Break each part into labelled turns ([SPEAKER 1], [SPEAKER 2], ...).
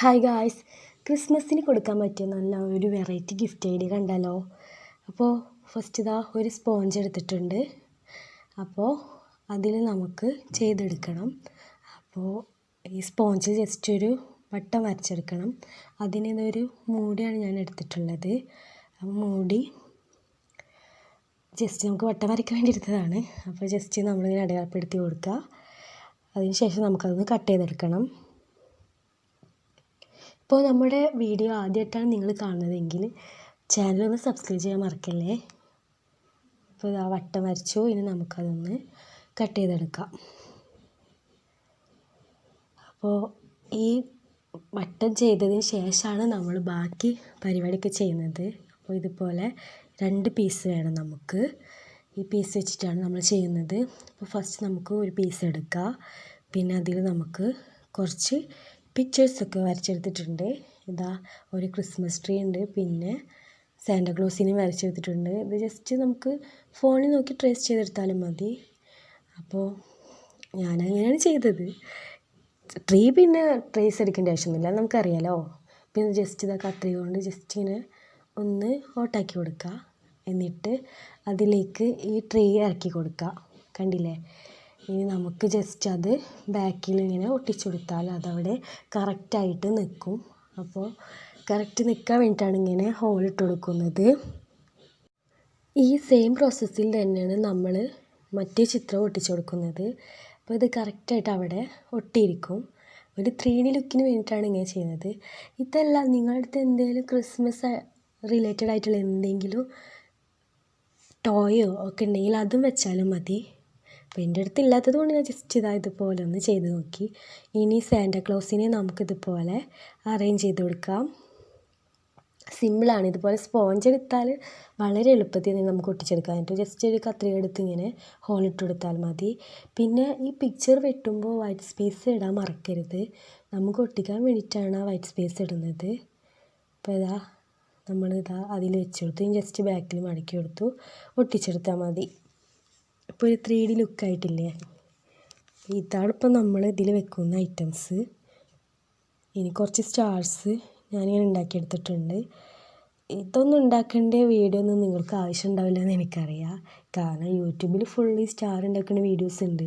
[SPEAKER 1] Hi guys ക്രിസ്മസിന് കൊടുക്കാൻ പറ്റിയ നല്ല ഒരു വെറൈറ്റി ഗിഫ്റ്റ് ഐഡിയ കണ്ടല്ലോ. അപ്പോൾ ഫസ്റ്റ് ഇതാ ഒരു സ്പോഞ്ച് എടുത്തിട്ടുണ്ട്. അപ്പോൾ അതിൽ നമുക്ക് ചെയ്തെടുക്കണം. അപ്പോൾ ഈ സ്പോഞ്ച് ജസ്റ്റ് ഒരു വട്ടം വരച്ചെടുക്കണം. അതിന് ഇതൊരു മൂടിയാണ് ഞാൻ എടുത്തിട്ടുള്ളത്. മൂടി ജസ്റ്റ് നമുക്ക് വട്ടം വരയ്ക്കാൻ വേണ്ടി എടുത്തതാണ്. അപ്പോൾ ജസ്റ്റ് നമ്മളിങ്ങനെ അടയാളപ്പെടുത്തി കൊടുക്കുക. അതിന് ശേഷം നമുക്കതൊന്ന് കട്ട് ചെയ്തെടുക്കണം. ഇപ്പോൾ നമ്മുടെ വീഡിയോ ആദ്യമായിട്ടാണ് നിങ്ങൾ കാണുന്നതെങ്കിൽ ചാനൽ ഒന്ന് സബ്സ്ക്രൈബ് ചെയ്യാൻ മറക്കല്ലേ? അപ്പോൾ ആ വട്ടം വരച്ചു ഇനി നമുക്കതൊന്ന് കട്ട് ചെയ്തെടുക്കാം. അപ്പോൾ ഈ വട്ടം ചെയ്തതിന് ശേഷമാണ് നമ്മൾ ബാക്കി പരിപാടിയൊക്കെ ചെയ്യുന്നത്. അപ്പോൾ ഇതുപോലെ രണ്ട് പീസ് വേണം നമുക്ക്. ഈ പീസ് വെച്ചിട്ടാണ് നമ്മൾ ചെയ്യുന്നത്. അപ്പോൾ ഫസ്റ്റ് നമുക്ക് ഒരു പീസ് എടുക്കുക പിന്നെ അതിൽ നമുക്ക് കുറച്ച് പിക്ചേഴ്സൊക്കെ വരച്ചെടുത്തിട്ടുണ്ട്. ഇതാ ഒരു ക്രിസ്മസ് ട്രീ ഉണ്ട്. പിന്നെ സാന്റാക്ലോസിനെ വരച്ചെടുത്തിട്ടുണ്ട്. ഇത് ജസ്റ്റ് നമുക്ക് ഫോണിൽ നോക്കി ട്രേസ് ചെയ്തെടുത്താലും മതി. അപ്പോൾ ഞാനങ്ങനെയാണ് ചെയ്തത്. ട്രീ പിന്നെ ട്രേസ് എടുക്കേണ്ട ആവശ്യമൊന്നുമില്ല. നമുക്കറിയാലോ. പിന്നെ ജസ്റ്റ് ഇതാ കത്രിക കൊണ്ട് ജസ്റ്റ് ഇങ്ങനെ ഒന്ന് ഓട്ടാക്കി കൊടുക്കുക. എന്നിട്ട് അതിലേക്ക് ഈ ട്രീ ഇറക്കി കൊടുക്കുക. കണ്ടില്ലേ? ഇനി നമുക്ക് ജസ്റ്റ് അത് ബാക്കിൽ ഇങ്ങനെ ഒട്ടിച്ചു കൊടുത്താൽ അതവിടെ കറക്റ്റായിട്ട് നിൽക്കും. അപ്പോൾ കറക്റ്റ് നിൽക്കാൻ വേണ്ടിയിട്ടാണ് ഇങ്ങനെ ഹോൾ ഇട്ട് കൊടുക്കുന്നത്. ഈ സെയിം പ്രോസസ്സിൽ തന്നെയാണ് നമ്മൾ മറ്റേ ചിത്രം ഒട്ടിച്ചു കൊടുക്കുന്നത്. അപ്പോൾ ഇത് കറക്റ്റായിട്ട് അവിടെ ഒട്ടിയിരിക്കും. ഒരു ത്രീ ഡി ലുക്കിന് വേണ്ടിയിട്ടാണ് ഇങ്ങനെ ചെയ്യുന്നത്. ഇതല്ല നിങ്ങളുടെ അടുത്ത് എന്തെങ്കിലും ക്രിസ്മസ് റിലേറ്റഡ് ആയിട്ടുള്ള എന്തെങ്കിലും ടോയോ ഒക്കെ ഉണ്ടെങ്കിൽ അതും വെച്ചാലും മതി. അപ്പോൾ എന്റെ അടുത്ത് ഇല്ലാത്തത് കൊണ്ട് ഞാൻ ജസ്റ്റ് ഇതാ ഇതുപോലെ ഒന്ന് ചെയ്ത് നോക്കി. ഇനി സാന്റാക്ലോസിനെ നമുക്കിതുപോലെ അറേഞ്ച് ചെയ്ത് കൊടുക്കാം. സിമ്പിളാണ് ഇതുപോലെ സ്പോഞ്ച് എടുത്താൽ വളരെ എളുപ്പത്തിൽ നമുക്ക് ഒട്ടിച്ചെടുക്കാൻ പറ്റും ജസ്റ്റ് ഒരു കത്രിക എടുത്ത് ഇങ്ങനെ ഹോൾ ഇട്ട് കൊടുത്താൽ മതി. പിന്നെ ഈ പിക്ചർ വെട്ടുമ്പോൾ വൈറ്റ് സ്പേസ് ഇടാൻ മറക്കരുത്. നമുക്ക് ഒട്ടിക്കാൻ വേണ്ടിയിട്ടാണ് ആ വൈറ്റ് സ്പേസ് ഇടുന്നത്. അപ്പോൾ ഇതാ നമ്മൾ ഇതാ അതിൽ വെച്ച് കൊടുത്തു. ജസ്റ്റ് ബാക്കിൽ മടക്കി കൊടുത്തു. ഒട്ടിച്ചെടുത്താൽ മതി. ഇപ്പോൾ ഒരു ത്രീ ഡി ലുക്കായിട്ടില്ലേ ഇതാണിപ്പോൾ നമ്മൾ ഇതിൽ വെക്കുന്ന ഐറ്റംസ് ഇനി കുറച്ച് സ്റ്റാർസ് ഞാനിങ്ങനെ ഉണ്ടാക്കിയെടുത്തിട്ടുണ്ട്. ഇതൊന്നും ഉണ്ടാക്കേണ്ട വീഡിയോ ഒന്നും നിങ്ങൾക്ക് ആവശ്യം ഉണ്ടാവില്ല എന്ന് എനിക്കറിയാം. കാരണം യൂട്യൂബിൽ ഫുള്ളി സ്റ്റാർ ഉണ്ടാക്കുന്ന വീഡിയോസ് ഉണ്ട്.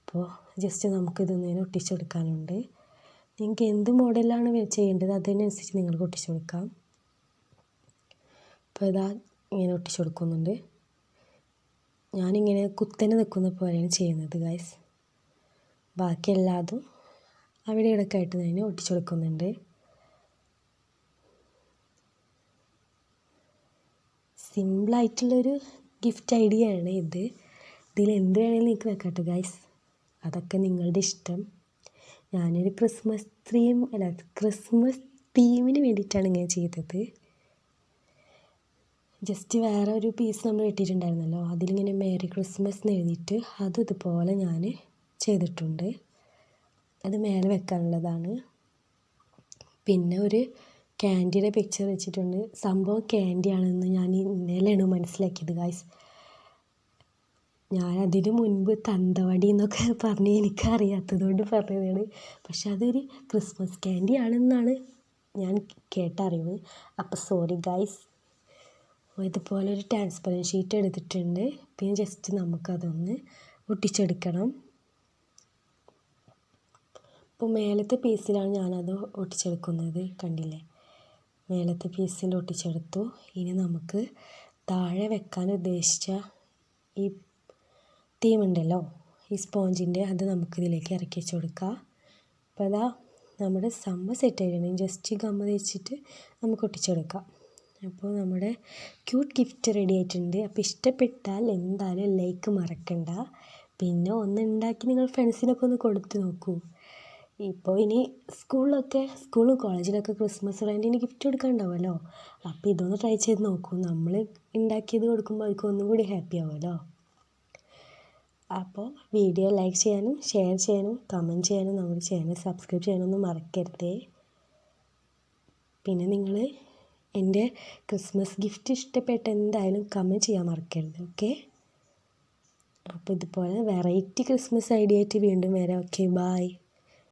[SPEAKER 1] അപ്പോൾ ജസ്റ്റ് നമുക്കിതൊന്നിങ്ങനെ ഒട്ടിച്ചെടുക്കാനുണ്ട് നിങ്ങൾക്ക് എന്ത് മോഡലാണ് ചെയ്യേണ്ടത് അതിനനുസരിച്ച് നിങ്ങൾക്ക് ഒട്ടിച്ചു കൊടുക്കാം. അപ്പോൾ ഇതാ ഇങ്ങനെ ഒട്ടിച്ചു കൊടുക്കുന്നുണ്ട്. ഞാനിങ്ങനെ കുത്തനെ നിൽക്കുന്ന പോലെയാണ് ചെയ്യുന്നത് ഗൈസ് ബാക്കി എല്ലാതും അവിടെ ഇവിടെയൊക്കെ ആയിട്ട് ഞാൻ ഒട്ടിച്ചു കൊടുക്കുന്നുണ്ട് സിമ്പിളായിട്ടുള്ളൊരു ഗിഫ്റ്റ് ഐഡിയ ആണ് ഇത്. ഇതിൽ എന്ത് വേണമെങ്കിലും നിങ്ങൾക്ക് വെക്കട്ടെ ഗൈസ് അതൊക്കെ നിങ്ങളുടെ ഇഷ്ടം. ഞാനൊരു ക്രിസ്മസ് ത്രീം അല്ല ക്രിസ്മസ് തീമിന് വേണ്ടിയിട്ടാണ് ഇങ്ങനെ ചെയ്തത്. ജസ്റ്റ് വേറെ ഒരു പീസ് നമ്മൾ ഇട്ടിട്ടുണ്ടായിരുന്നല്ലോ. അതിലിങ്ങനെ മേരി ക്രിസ്മസ് എന്ന് എഴുതിയിട്ട് അതും ഇതുപോലെ ഞാൻ ചെയ്തിട്ടുണ്ട്. അത് മേലെ വെക്കാനുള്ളതാണ്. പിന്നെ ഒരു ക്യാൻഡിയുടെ പിക്ചർ വെച്ചിട്ടുണ്ട്. സംഭവം ക്യാൻഡിയാണെന്ന് ഞാൻ ഇന്നലെയാണ് മനസ്സിലാക്കിയത് ഗായ്സ് ഞാൻ അതിന് മുൻപ് തന്തവടി എന്നൊക്കെ പറഞ്ഞ് എനിക്കറിയാത്തത് കൊണ്ട് പറഞ്ഞതാണ്. പക്ഷെ അതൊരു ക്രിസ്മസ് ക്യാൻഡി ആണെന്നാണ് ഞാൻ കേട്ടറിവ്. അപ്പോൾ സോറി ഗായ്സ് ഇതുപോലെ ഒരു ട്രാൻസ്പെറന്റ് ഷീറ്റ് എടുത്തിട്ടുണ്ട്. പിന്നെ ജസ്റ്റ് നമുക്കതൊന്ന് ഒട്ടിച്ചെടുക്കണം. അപ്പോൾ മേലത്തെ പീസിലാണ് ഞാനത് ഒട്ടിച്ചെടുക്കുന്നത്. കണ്ടില്ലേ? മേലത്തെ പീസിൽ ഒട്ടിച്ചെടുത്തു. ഇനി നമുക്ക് താഴെ വെക്കാൻ ഉദ്ദേശിച്ച ഈ തീമുണ്ടല്ലോ ഈ സ്പോഞ്ചിന്റെ അത് നമുക്കിതിലേക്ക് ഇറക്കി വെച്ച് കൊടുക്കാം. അപ്പോൾ അതാ നമ്മുടെ സമ്മ സെറ്റ് ആയിരുന്നു ജസ്റ്റ് ഗമ്മ തേച്ചിട്ട് നമുക്ക് ഒട്ടിച്ചെടുക്കാം. അപ്പോൾ നമ്മുടെ ക്യൂട്ട് ഗിഫ്റ്റ് റെഡി ആയിട്ടുണ്ട്. അപ്പോൾ ഇഷ്ടപ്പെട്ടാൽ എന്തായാലും ലൈക്ക് മറക്കണ്ട. പിന്നെ ഒന്ന് ഉണ്ടാക്കി നിങ്ങൾ ഫ്രണ്ട്സിനൊക്കെ ഒന്ന് കൊടുത്തു നോക്കൂ. ഇപ്പോൾ ഇനി സ്കൂളിലൊക്കെ സ്കൂളും കോളേജിലൊക്കെ ക്രിസ്മസ് ഇനി ഗിഫ്റ്റ് കൊടുക്കാനുണ്ടാവുമല്ലോ. അപ്പോൾ ഇതൊന്ന് ട്രൈ ചെയ്ത് നോക്കൂ. നമ്മൾ ഉണ്ടാക്കിയത് കൊടുക്കുമ്പോൾ അവർക്ക് ഒന്നും കൂടി ഹാപ്പി ആവുമല്ലോ. അപ്പോൾ വീഡിയോ ലൈക്ക് ചെയ്യാനും ഷെയർ ചെയ്യാനും കമന്റ് ചെയ്യാനും നമ്മുടെ ചാനൽ സബ്സ്ക്രൈബ് ചെയ്യാനൊന്നും മറക്കരുതേ. പിന്നെ നിങ്ങൾ എന്റെ ക്രിസ്മസ് ഗിഫ്റ്റ് ഇഷ്ടപ്പെട്ട എന്തായാലും കമന്റ് ചെയ്യാൻ മറക്കരുത് ഓക്കെ അപ്പോൾ ഇതുപോലെ വെറൈറ്റി ക്രിസ്മസ് ഐഡിയ ആയിട്ട് വീണ്ടും വരാം ഓക്കെ ബായ്